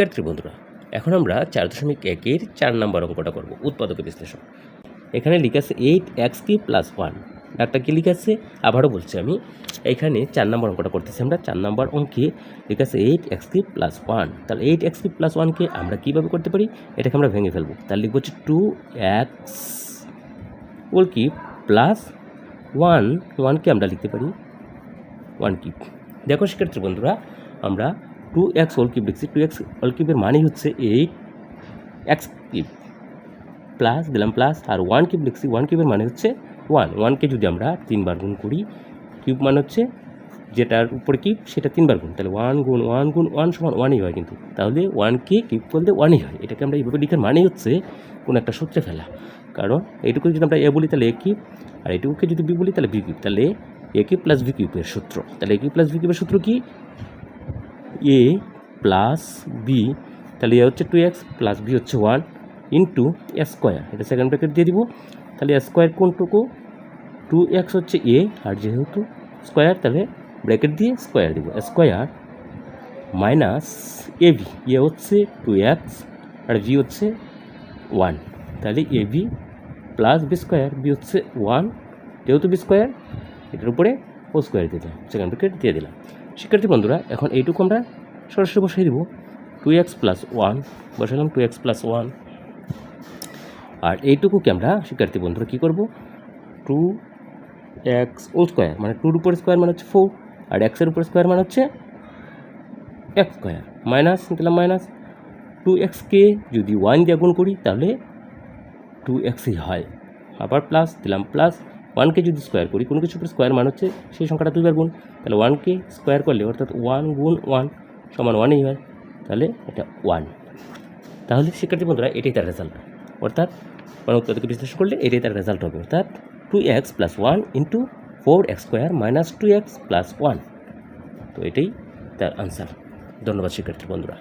শিক্ষার্থী বন্ধুরা এখন আমরা চার দশমিক একের চার নম্বর অঙ্কটা করব, উৎপাদক বিশ্লেষণ। এখানে লিখে আছে এইট এক্স কি প্লাস ওয়ান। ডাক্তার কি লিখে আছে? আবারও বলছি আমি, এখানে চার নম্বর অঙ্কটা করতেছি আমরা, চার নম্বর অঙ্কে লিখে আছে এইট এক্স কি প্লাস ওয়ান। তাহলে এইট এক্স কি প্লাস ওয়ানকে আমরা কীভাবে করতে পারি? এটাকে আমরা ভেঙে ফেলব। তাহলে লিখব হচ্ছে টু এক্স ওল কি প্লাস ওয়ান। ওয়ানকে আমরা লিখতে পারি, ওয়ান কিউব। দেখো শিক্ষার্থী বন্ধুরা, আমরা টু এক্স হোল কিউব লিখছি টু এক্স হোল কিউবের মানে হচ্ছে এইট এক্স কিউব প্লাস দিলাম প্লাস আর ওয়ান কিউব লিখছি ওয়ান কিউবের মানে হচ্ছে ওয়ান ওয়ানকে যদি আমরা তিনবার গুণ করি কিউব মানে হচ্ছে যেটার উপরে কিউব সেটা তিনবার গুণ, তাহলে ওয়ান গুণ ওয়ান গুণ ওয়ান সমান ওয়ানই হয় কিন্তু। তাহলে ওয়ানকে কিউব করলে ওয়ানই হয়। এটাকে আমরা এইভাবে লিখার মানেই হচ্ছে কোনো একটা সূত্রে ফেলা। কারণ এইটুকু যদি আমরা এ বলি, তাহলে এ কিউব আর এইটুকুকে যদি বি বলি, তাহলে বি কিউব তাহলে এ কিউব প্লাস ভি কিউবের সূত্র। তাহলে এ কিউব প্লাস ভি কিউবের সূত্র কি? এ প্লাস বি তাহলে এ হচ্ছে টু এক্স প্লাস বি হচ্ছে ওয়ান ইন্টু স্কোয়ার এটা সেকেন্ড ব্র্যাকেট দিয়ে দিব। তাহলে স্কোয়ার কোনটুকু? টু এক্স হচ্ছে এ আর যেহেতু স্কোয়ার তাহলে ব্র্যাকেট দিয়ে স্কোয়ার দিব। Square minus A B A হচ্ছে টু এক্স আর ভি হচ্ছে ওয়ান তাহলে A B plus B square B হচ্ছে ওয়ান যেহেতু বি স্কোয়ার এটার উপরে ও স্কোয়ার দিয়ে দিলাম। সেকেন্ড ব্র্যাকেট দিয়ে দিলাম। শিক্ষার্থী বন্ধুরা, এখন এইটুকু আমরা সরাসরি বসাই দিব। টু এক্স প্লাস ওয়ান বসালাম টু এক্স প্লাস ওয়ান আর এইটুকুকে আমরা শিক্ষার্থী বন্ধুরা কী করব? টু এক্স ও স্কোয়ার মানে টুর উপর স্কোয়ার মানে হচ্ছে ফোর আর এক্সের উপর স্কোয়ার মানে হচ্ছে এক্স স্কোয়ার মাইনাস দিলাম মাইনাস টু এক্সকে যদি ওয়ান দিয়ে গুণ করি, তাহলে টু এক্সই হয়। আবার প্লাস দিলাম প্লাস ওয়ানকে যদি স্কোয়ার করি, কোনো কিছু স্কোয়ার মানে হচ্ছে সেই সংখ্যাটা দুইবার গুণ। তাহলে ওয়ানকে স্কোয়ার করলে, অর্থাৎ ওয়ান গুণ ওয়ান সমান ওয়ানই হয় তাহলে এটা ওয়ান তাহলে শিক্ষার্থী বন্ধুরা, এটাই তার রেজাল্ট অর্থাৎ মানে উত্তরকে বিশ্লেষণ করলে এটাই তার রেজাল্ট হবে। অর্থাৎ two x plus one into four x square minus two x plus one তো এটাই তার আনসার ধন্যবাদ শিক্ষার্থী বন্ধুরা।